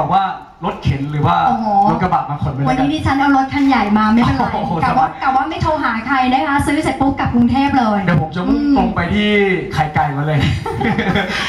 บอกว่ารถเข็นหรือว่าโอ้โห รถกระบะมาขนไปวันแล้วกันี้น ดิฉันเอารถคันใหญ่มาไม่เป็นไรโอ้โหกะว่าสบาย กะว่าไม่โทรหาใครนะคะ ซื้อเสร็จปุ๊บกลับกรุงเทพเลย เดี๋ยวผมจะมุ่งตรงไปที่ไข่ไก่มาเลย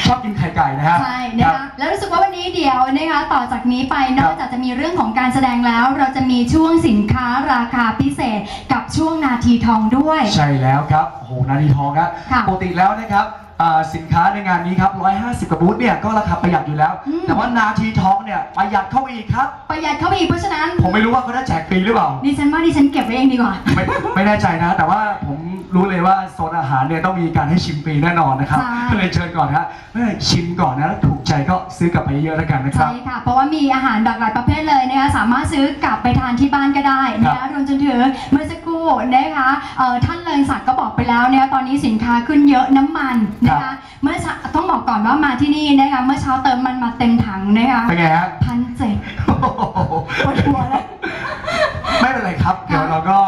ชอบกินไข่ไก่นะฮะใช่นะครัคะบแล้วรู้สึกว่าวันนี้เดี๋ยวนะคะต่อจากนี้ไปนครัอบกจากจะมีเรื่องของการแสดงแล้ว เราจะมีช่วงสินค้าราคาพิเศษกับช่วงนาทีทองด้วย ใช่แล้วครับโอ้โหนาทีทองครับค่ะปกติแล้วนะครับอ่า สินค้าในงานนี้ครับ 150กว่าบูธเนี่ยก็ราคาประหยัดอยู่แล้ว อืม แต่ว่านาทีทองเนี่ยประหยัดเข้าไปอีกครับ ประหยัดเข้าไปอีกเพราะฉะนั้นผมไม่รู้ว่าเขาได้แจกฟรีหรือเปล่า ดิฉันว่าดิฉันเก็บไว้เองดีกว่า ไม่ไม่แน่ใจนะ แต่ว่าผมรู้เลยว่าโซนอาหารเนี่ยต้องมีการให้ชิมฟรีแน่นอนนะครับ ใช่ ก็เลยเชิญก่อนครับเมื่อชิมก่อนนะแล้วถูกใจก็ซื้อกลับไปเยอะๆแล้วกันนะครับใช่ค่ะ เพราะว่ามีอาหารหลากหลายประเภทเลยนะคะสามารถซื้อกลับไปทานที่บ้านก็ได้นะครัคะบ รวมจนถึงเมื่อสัก ครู่นะคะเอ่อท่านเลิงศักดิ์ก็บอกไปแล้วนะคะตอนนี้สินค้าขึ้นเยอะน้ำมันนะคะเมื่อเช้าต้องบอกก่อนว่ามาที่นี่นะคะเมื่อเช้าเติมมันมาเต็มถังนะคะเป็นไงฮะพันเจ็ดปวดหัวเลยไม่เป็นไรครับ เดี๋ยวเราก็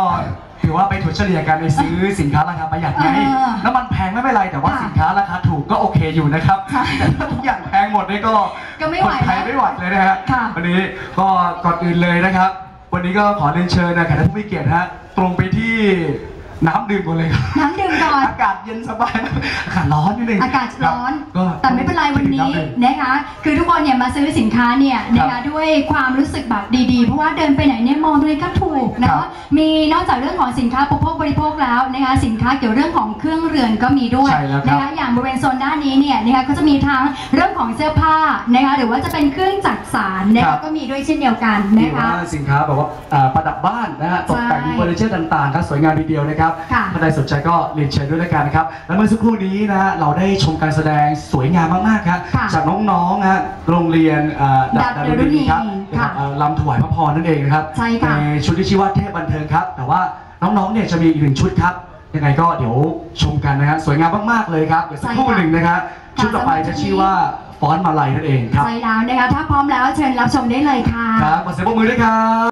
ถือว่าไปถัวเฉลี่ยกันในซื้อสินค้าราคาประหยัดไงเออน้ำมันแพงไม่เป็นไร แต่ว่าค่ะสินค้าราคาถูกก็โอเคอยู่นะครับใช่แต่ถ้าทุกอย่างแพงหมดนี่ก็ก็ไม่ไหวคนไทยนะไม่ไหวเลยนะฮะค่ะวันนี้ก็ก่อนอื่นเลยนะครับ วันนี้ก็ขอเรียนเชิญนะแขกผู้มีเกียรติฮะ ตรงไปที่น้ำดื่มก่อนเลยครับน้ำดื่มก่อน อากาศเย็นสบายนะอากาศร้อนนิดนึงอากาศร้อน ก็แต่ไม่เป็นไรวันนี้ดื่มำดื่มนะคะ คือทุกคนเนี่ยมาซื้อสินค้าเนี่ยนะครัคะบด้วยความรู้สึกแบบดีๆ เพราะว่าเดินไปไหนเนี่ยมองตรงไหนก็ถูกนะครัคะบมีนอกจากเรื่องของสินค้าอุปโภคบริโภคแล้วนะคะสินค้าเกี่ยวเรื่องของเครื่องเรือนก็มีด้วยใช่แล้วครับนะคะอย่างบริเวณโซนด้านนี้เนี่ยนะคะก็จะมีทั้งเรื่องของเสื้อผ้านะคะหรือว่าจะเป็นเครื่องจักสานนะคะก็มีด้วยเช่นเดียวกันหรืนะอคะว่าสินค้าแบบว่าอ่าประดับบ้านนะฮะตกแต่งใช่ เฟอร์นิเจอร์ต่างๆครับสวยงามทีเดียวนะครับค่ะท่านใดสนใจก็เรียนเชิญด้วยแล้วกันนะครับและเมื่อสักครู่นี้นะฮะเราได้ชมการแสดงสวยงามมากๆครับค่ะจากน้องๆฮะโรงเรียนอ่าดาบดารุณีครับค่ะเอ่อลำถวายพระพรนั่นเองนะครับใช่ค่ะชุดที่ชื่อว่าเทพบันเทิงครับ แต่ว่าน้องๆเนี่ยจะมีอีกหนึ่งชุดครับยังไงก็เดี๋ยวชมกันนะฮะสวยงามมากๆเลยครับเดี๋ยวสักครู่หนึ่งนะครับชุดต่อไปจะชื่อว่าฟ้อนมาลัยนั่นเองครับ ใช่แล้วนะคะถ้าพร้อมแล้วเชิญรับชมได้เลยค่ะ ครับขอเสียงปรบมือด้วยครับ